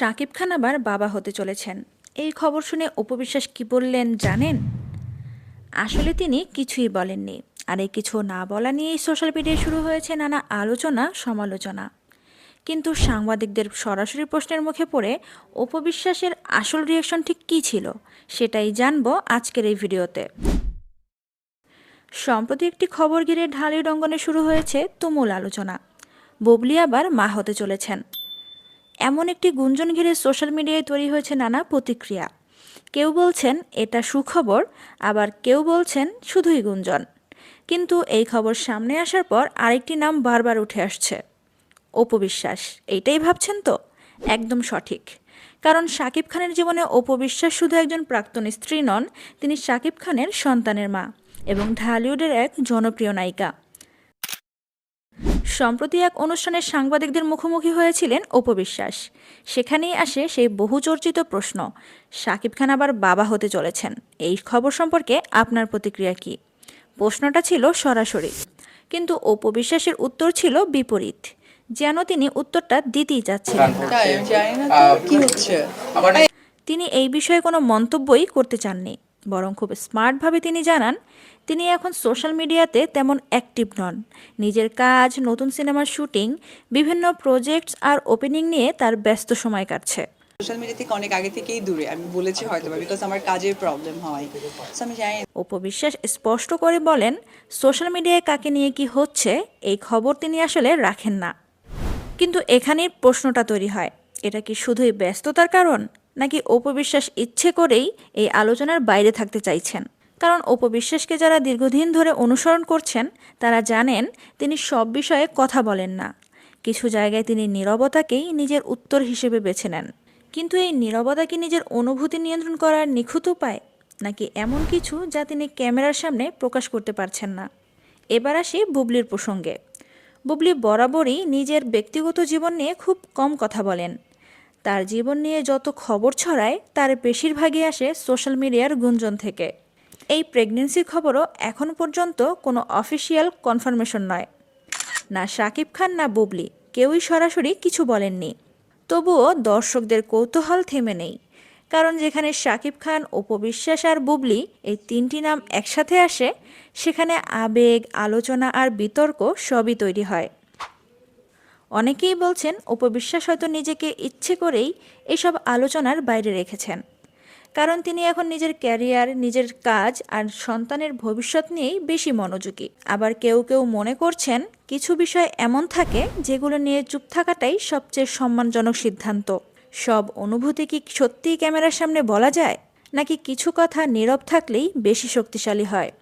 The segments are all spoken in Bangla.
শাকিব খান আবার বাবা হতে চলেছেন। এই খবর শুনে উপবিশ্বাস কি বললেন জানেন? আসলে তিনি কিছুই বলেননি। আর এই কিছু না বলা নিয়েই সোশ্যাল মিডিয়ায় শুরু হয়েছে নানা আলোচনা, সমালোচনা। কিন্তু সাংবাদিকদের সরাসরি প্রশ্নের মুখে পড়ে উপবিশ্বাসের আসল রিয়াকশন ঠিক কী ছিল, সেটাই জানব আজকের এই ভিডিওতে। সম্প্রতি একটি খবর ঘিরে ঢালির অঙ্গনে শুরু হয়েছে তুমুল আলোচনা। বুবলি আবার মা হতে চলেছেন। এমন একটি গুঞ্জন ঘিরে সোশ্যাল মিডিয়ায় তৈরি হয়েছে নানা প্রতিক্রিয়া। কেউ বলছেন, এটা সুখবর আবার কেউ বলছেন, শুধুই গুঞ্জন কিন্তু এই খবর সামনে আসার পর আরেকটি নাম বারবার উঠে আসছে। অপবিশ্বাস এইটাই ভাবছেন তো? একদম সঠিক। কারণ শাকিব খানের জীবনে অপবিশ্বাস শুধু একজন প্রাক্তন স্ত্রী নন, তিনি শাকিব খানের সন্তানের মা এবং ঢালিউডের এক জনপ্রিয় নায়িকা। সম্প্রতি এক অনুষ্ঠানে সাংবাদিকদের মুখোমুখি হয়েছিলেন অপবিশ্বাস সেখানেই আসে সেই বহুচর্চিত প্রশ্ন শাকিব খান আবার বাবা হতে চলেছেন এই খবর সম্পর্কে আপনার প্রতিক্রিয়া কি? প্রশ্নটা ছিল সরাসরি কিন্তু অপবিশ্বাসের উত্তর ছিল বিপরীত যেন তিনি উত্তরটা দিতেই চাচ্ছিলেন না। তাই আমি জানি না তো কি হচ্ছে? তিনি এই বিষয়ে কোনো মন্তব্যই করতে চাননি। বরং খুব স্মার্টভাবে তিনি জানান তিনি এখন সোশ্যাল মিডিয়াতে তেমন অ্যাক্টিভ নন। নিজের কাজ নতুন সিনেমার শুটিং বিভিন্ন প্রজেক্টস আর ওপেনিং নিয়ে তার ব্যস্ত সময় কাটছে। সোশ্যাল মিডিয়া থেকে অনেক আগে থেকেই দূরে আমি বলেছি হয়তো বিকজ আমার কাজের প্রবলেম হয়। আমি জানি উপবিশ্বাস স্পষ্ট করে বলেন সোশ্যাল মিডিয়ায় কাকে নিয়ে কি হচ্ছে এই খবর তিনি আসলে রাখেন না। কিন্তু এখানেই প্রশ্নটা তৈরি হয় এটা কি শুধুই ব্যস্ততার কারণ? নাকি অপবিশ্বাস ইচ্ছে করেই এই আলোচনার বাইরে থাকতে চাইছেন? কারণ অপবিশ্বাসকে যারা দীর্ঘদিন ধরে অনুসরণ করছেন, তারা জানেন তিনি সব বিষয়ে কথা বলেন না। কিছু জায়গায় তিনি নীরবতাকেই নিজের উত্তর হিসেবে বেছে নেন। কিন্তু এই নীরবতা কি নিজের অনুভূতি নিয়ন্ত্রণ করার নিখুঁত উপায়? নাকি এমন কিছু যা তিনি ক্যামেরার সামনে প্রকাশ করতে পারছেন না? এবার আসি বুবলির প্রসঙ্গে। বুবলি বরাবরই নিজের ব্যক্তিগত জীবন নিয়ে খুব কম কথা বলেন। তার জীবন নিয়ে যত খবর ছড়ায়, তার বেশিরভাগই আসে সোশ্যাল মিডিয়ার গুঞ্জন থেকে। এই প্রেগনেন্সির খবরও এখন পর্যন্ত কোনো অফিসিয়াল কনফার্মেশন নয়। না শাকিব খান, না বুবলি, কেউই সরাসরি কিছু বলেননি। তবুও দর্শকদের কৌতূহল থেমে নেই। কারণ যেখানে শাকিব খান উপবিশ্বাস আর বুবলি এই তিনটি নাম একসাথে আসে, সেখানে আবেগ, আলোচনা আর বিতর্ক সবই তৈরি হয়। অনেকেই বলছেন, উপবিশ্বাস হয়তো নিজেকে ইচ্ছে করেই এসব আলোচনার বাইরে রেখেছেন। কারণ তিনি এখন নিজের ক্যারিয়ার, নিজের কাজ আর সন্তানের ভবিষ্যৎ নিয়েই বেশি মনোযোগী। আবার কেউ কেউ মনে করছেন, কিছু বিষয় এমন থাকে যেগুলো নিয়ে চুপ থাকাটাই সবচেয়ে সম্মানজনক সিদ্ধান্ত। সব অনুভূতি কি সত্যিই ক্যামেরার সামনে বলা যায়? নাকি কিছু কথা নীরব থাকলেই বেশি শক্তিশালী হয়?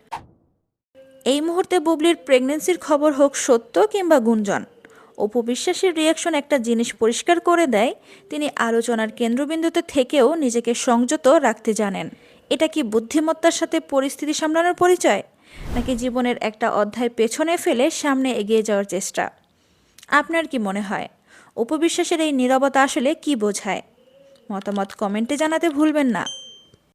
এই মুহূর্তে বুবলির প্রেগনেন্সির খবর হোক সত্য কিংবা গুঞ্জন অপবিশ্বাসের রিয়াকশন একটা জিনিস পরিষ্কার করে দেয়, তিনি আলোচনার কেন্দ্রবিন্দুতে থেকেও নিজেকে সংযত রাখতে জানেন। এটা কি বুদ্ধিমত্তার সাথে পরিস্থিতি সামলানোর পরিচয়? নাকি জীবনের একটা অধ্যায় পেছনে ফেলে সামনে এগিয়ে যাওয়ার চেষ্টা? আপনার কি মনে হয়? উপবিশ্বাসের এই নীরবতা আসলে কি বোঝায়? মতামত কমেন্টে জানাতে ভুলবেন না।